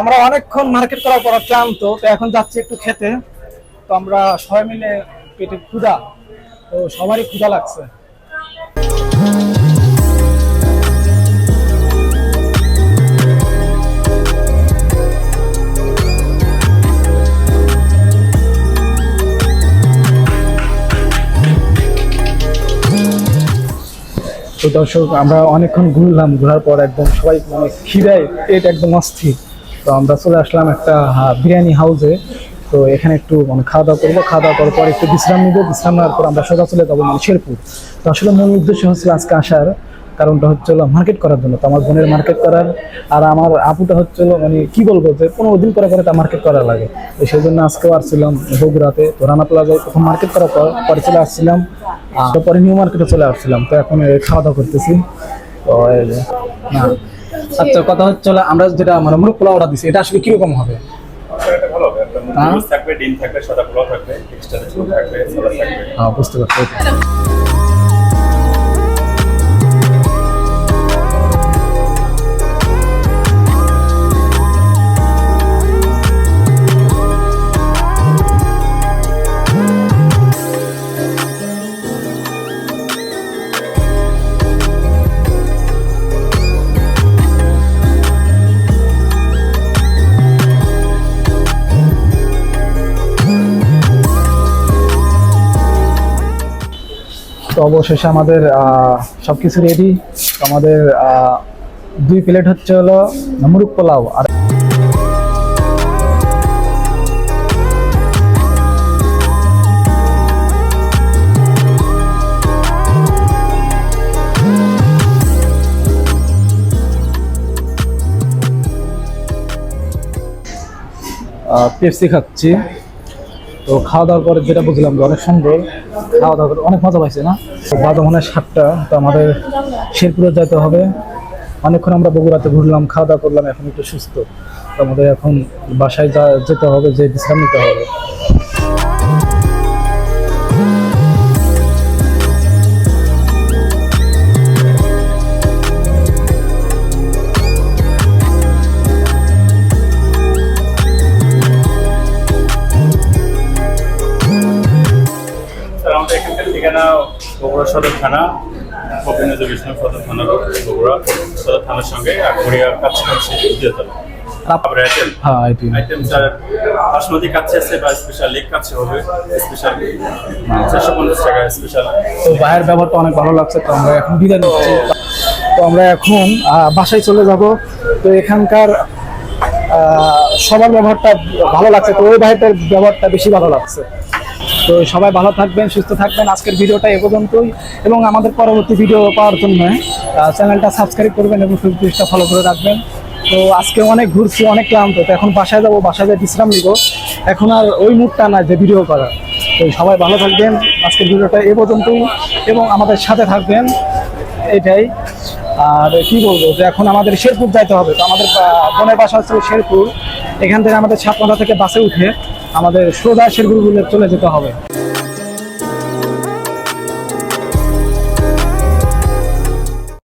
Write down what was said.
আমরা অনেকক্ষণ মার্কেট করার পর ক্লান্ত, তো এখন যাচ্ছি একটু খেতে। তো আমরা সবাই মিলে পেটে ক্ষুধা, তো সবারই ক্ষুধা লাগছে। তো দর্শক, আমরা অনেকক্ষণ ঘুরলাম, ঘোরার পর একদম সবাই মানে খিদায় পেট একদম অস্থির। তো আমরা চলে আসলাম একটা বিরিয়ানি হাউসে তো এখানে একটু মানে খাওয়া দাওয়া করব। খাওয়া দাওয়া করার পর একটু বিশ্রাম নিবো। বিশ্রাম নেওয়ার পর আমরা সোজা চলে যাব মানে শেরপুর। তো আসলে মূল উদ্দেশ্য হচ্ছে আজকে আসার। কারণটা হচ্ছে হলো মার্কেট করার জন্য। তো আমার বোনের মার্কেট করার। আর আমার আপুটা হচ্ছে হলো মানে কি বলব যে, পনেরো দিন পরে পরে তা মার্কেট করা লাগে। তো সেই জন্য আজকেও আসছিলাম বগুড়াতে। তো রানা প্লাজায় প্রথম মার্কেট করার পর, পরে চলে আসছিলাম। তারপরে নিউ মার্কেটে চলে আসছিলাম। তো এখন খাওয়া দাওয়া করতেছি। তো না। আচ্ছা কথা হচ্ছে আমরা যেটা মানে মুরগ পোলাও অর্ডার দিছি এটা আসলে কীরকম হবে? এটা ভালো হবে। একটা হ্যাঁ? থাকবে ডিম থাকবে সাদা পোলাও থাকবে এক্সট্রা থাকবে সালাদ থাকবে। হ্যাঁ বুঝতে পারছি তো অবশেষে আমাদের আহ, সবকিছু রেডি আমাদের দুই প্লেট হচ্ছে হলো মুরগ পোলাও আর পেপসি খাচ্ছি। তো খাওয়া দাওয়ার পরে যেটা বুঝলাম যে অনেক সুন্দর খাওয়া দাওয়া করে অনেক মজা পাইছে না? বাজে মনে সাতটা তো আমাদের শেরপুরে যেতে হবে। অনেকক্ষণ আমরা বগুড়াতে ঘুরলাম, খাওয়া দাওয়া করলাম, এখন একটু সুস্থ। তো আমাদের এখন বাসায় যা যেতে হবে, যে বিশ্রাম নিতে হবে। ঠিকানা বগুড়া সদর থানা গোপীনগর বিষ্ণু সদর থানা বগুড়া সদর থানার সঙ্গে আগুড়িয়া কাছাকাছি দ্বিতীয়তলা তারপরে আইটেম হ্যাঁ এটি আইটেম স্যার বাসমতি কাছে আছে বা স্পেশাল লেগ কাছে হবে স্পেশাল চারশো পঞ্চাশ টাকা স্পেশাল তো ভাইয়ের ব্যবহারটা অনেক ভালো লাগছে তো আমরা এখন বিদায় নিচ্ছি। তো আমরা এখন বাসায় চলে যাব। তো এখানকার সবার ব্যবহারটা ভালো লাগছে তো ওই ভাইটার ব্যবহারটা বেশি ভালো লাগছে। তো সবাই ভালো থাকবেন, সুস্থ থাকবেন। আজকের ভিডিওটা এ পর্যন্তই। এবং আমাদের পরবর্তী ভিডিও পাওয়ার জন্য চ্যানেলটা সাবস্ক্রাইব করবেন এবং ফেসবুক পেজটা ফলো করে রাখবেন। তো আজকে অনেক ঘুরছি, অনেক ক্লান্ত। তো এখন বাসায় যাব, বাসায় যেয়ে বিশ্রাম নিব। এখন আর ওই মুডটা না যে ভিডিও করার। তো সবাই ভালো থাকবেন। আজকের ভিডিওটা এ পর্যন্তই। এবং আমাদের সাথে থাকবেন, এটাই। আর কি বলব, যে এখন আমাদের শেরপুর যাইতে হবে। তো আমাদের বোনের বাসা হচ্ছে শেরপুর। এখান থেকে আমাদের ছাত্ররা থেকে বাসে উঠে আমাদের সোজা সেগুলো চলে যেতে হবে।